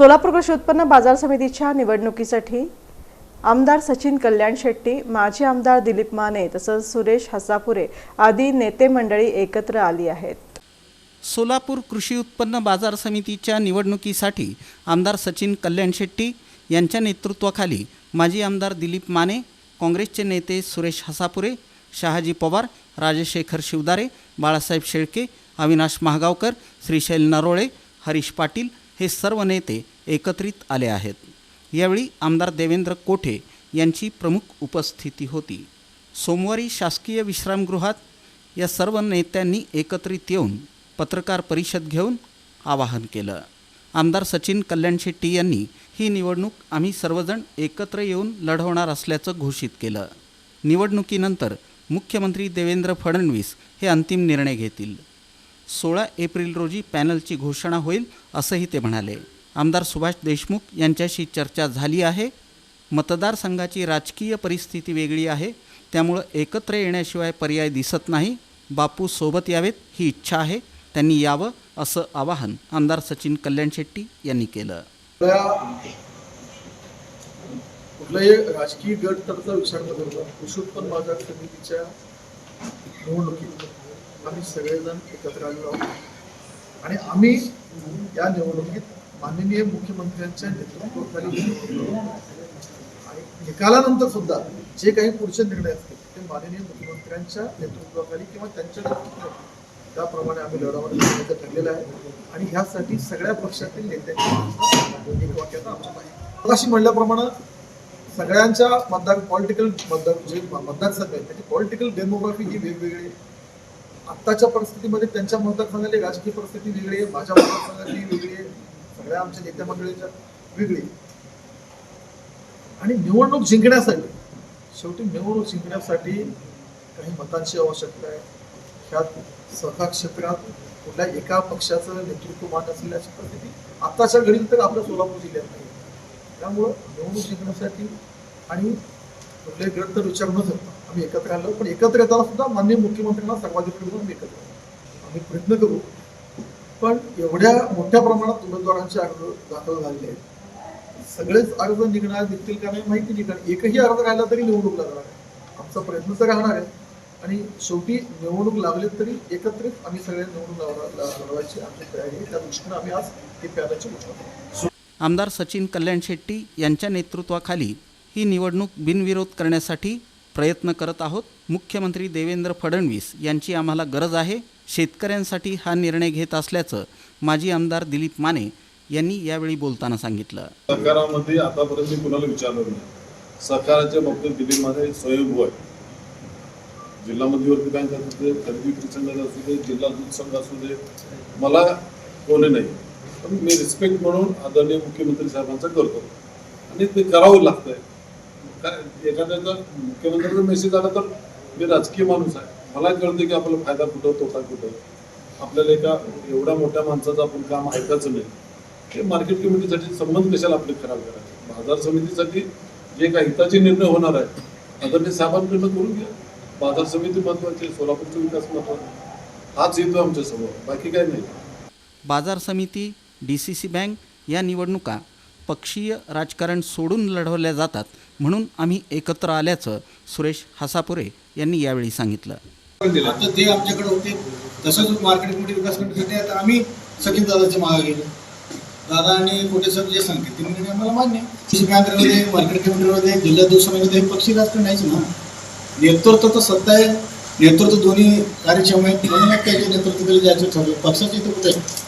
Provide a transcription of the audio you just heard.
सोलापूर कृषी उत्पन्न बाजार समितीच्या निवडणुकीसाठी आमदार सचिन कल्याण शेट्टी माजी आमदार दिलीप माने तसंच सुरेश हसापुरे आदी नेते मंडळी एकत्र आली आहेत. सोलापूर कृषी उत्पन्न बाजार समितीच्या निवडणुकीसाठी आमदार सचिन कल्याण शेट्टी यांच्या नेतृत्वाखाली माजी आमदार दिलीप माने काँग्रेसचे नेते सुरेश हसापुरे शहाजी पवार राजशेखर शिवदारे बाळासाहेब शेळके अविनाश महागावकर श्रीशैल नरोळे हरीश पाटील हे सर्व नेते एकत्रित आले आहेत. यावेळी आमदार देवेंद्र कोठे यांची प्रमुख उपस्थिती होती. सोमवारी शासकीय विश्रामगृहात या सर्व नेत्यांनी एकत्रित येऊन पत्रकार परिषद घेऊन आवाहन केलं. आमदार सचिन कल्याण शेट्टी यांनी ही निवडणूक आम्ही सर्वजण एकत्र येऊन लढवणार असल्याचं घोषित केलं. निवडणुकीनंतर मुख्यमंत्री देवेंद्र फडणवीस हे अंतिम निर्णय घेतील. सोळा एप्रिल रोजी पॅनलची घोषणा होईल असंही ते म्हणाले. आमदार सुभाष देशमुख यांच्याशी चर्चा झाली आहे. मतदारसंघाची राजकीय परिस्थिती वेगळी आहे. त्यामुळं एकत्र येण्याशिवाय पर्याय दिसत नाही. बापू सोबत यावेत ही इच्छा आहे. त्यांनी यावं असं आवाहन आमदार सचिन कल्याण शेट्टी यांनी केलं. कुठलाही राजकीय गट तर विचार न करता कृषी उत्पन्न बाजार समितीच्या निवडणुकीत आम्ही सगळेजण एकत्र आलेलो आहोत. आणि आम्ही या निवडणुकीत माननीय मुख्यमंत्र्यांच्या नेतृत्वाखाली आणि निकालानंतर सुद्धा जे काही पुढचे निर्णय असतील ते माननीय मुख्यमंत्र्यांच्या नेतृत्वाखाली किंवा त्यांच्या नेतृत्वाखाली. त्याप्रमाणे आम्ही लढवणार असल्याचं ठरलेलं आहे. आणि ह्यासाठी सगळ्या पक्षातील नेत्यांची एक वाक्याचा आमचा आहे. अशी म्हणल्याप्रमाणे सगळ्यांच्या मतदार पॉलिटिकल मतदार जे मतदारसंघ आहेत त्याची पॉलिटिकल डेमोग्राफी ही वेगवेगळी आत्ताच्या परिस्थितीमध्ये त्यांच्या मतदारसंघातली राजकीय परिस्थिती वेगळी आहे माझ्या मतदारसंघातली वेगळी आहे सगळ्या आमच्या नेत्या मंडळीच्या वेगळी आणि निवडणूक जिंकण्यासाठी शेवटी निवडणूक जिंकण्यासाठी काही मतांची आवश्यकता आहे. ह्यात सहकार क्षेत्रात कुठल्या एका पक्षाचं नेतृत्व मान असलेल्या परिस्थिती आत्ताच्या घडी तर आपल्या सोलापूर जिल्ह्यात नाही. त्यामुळं निवडणूक जिंकण्यासाठी आणि कुठले गट तर विचार न करता आम्ही एकत्र आलो पण एकत्र येताना सुद्धा माननीय मुख्यमंत्र्यांना सर्वाधिक करून आम्ही एकत्र आम्ही प्रयत्न करू. पण एवढ्या मोठ्या प्रमाणात उमेदवारांचे अर्ज दाखल झालेले आहेत. सगळेच अर्ज निघणार निघतील का नाही माहिती नाही कारण एकही अर्ज राहिला तरी निवडणूक लागणार आहे. आमचा प्रयत्न तर राहणार आहे. आणि शेवटी निवडणूक लागली तरी एकत्रित आम्ही सगळे निवडणूक लढवायची आमची तयारी आहे. त्या दृष्टीने आम्ही आज हे पॅनलची घोषणा आमदार सचिन कल्याण शेट्टी यांच्या नेतृत्वाखाली ही निवडणूक बिनविरोध करण्यासाठी प्रयत्न करत आहोत. मुख्यमंत्री देवेंद्र फडणवीस यांची आम्हाला गरज आहे. शेतकऱ्यांसाठी हा निर्णय घेत असल्याचं माजी आमदार दिलीप माने यांनी यावेळी बोलताना सांगितलं. सरकारामध्ये आतापर्यंत मी कुणाला विचारलं नाही. सहकाराच्या बाबतीत दिल्लीमध्ये स्वयंभू आहे. जिल्हा मध्यवर्ती बँक असू दे खरेदी विक्री संघ असू दे जिल्हा दूध संघ असू दे मला कोणी नाही. पण मी रिस्पेक्ट म्हणून आदरणीय मुख्यमंत्री साहेबांचा करतो. आणि ते करावं लागतंय. एखाद्याचा मुख्यमंत्र्याचा मेसेज आला तर मी राजकीय माणूस आहे. मला कळतं की आपला फायदा कुठं तोटा कुठं आपल्याला एका एवढ्या मोठ्या माणसाचं आपण काम ऐकायचं नाही. हे मार्केट कमिटीसाठी संबंध कशाला आपले खराब करायचे? बाजार समितीसाठी जे काही हिताचे निर्णय होणार आहे आदरणीय साहेबांकडनं करून घ्या. बाजार समिती महत्वाची आहे, सोलापूरचा विकास महत्त्वाचा हाच येतो आमच्यासमोर. बाकी काय नाही. बाजार समिती डी सी सी बँक या निवडणुका पक्षीय राजकारण सोडून लढवल्या जातात. म्हणून आम्ही एकत्र आल्याचं सुरेश हसापुरे यांनी यावेळी सांगितलं. आता ते आमच्याकडे होते. तसंच मार्केट कमिटी विकास कमिटीसाठी आता आम्ही सचिन दादाच्या मागे गेलो. दादा आणि कोटे सर जे सांगते ते म्हणजे आम्हाला मान्य आहे. मार्केट कमिटीमध्ये जिल्हा दिवसामध्ये हे पक्षी राजकारण नाहीच ना. नेतृत्व तर सत्ता आहे. नेतृत्व दोन्ही कार्यक्षम आहे म्हणून त्याच्या जायचं ठरलं. पक्षाचे तर कुठे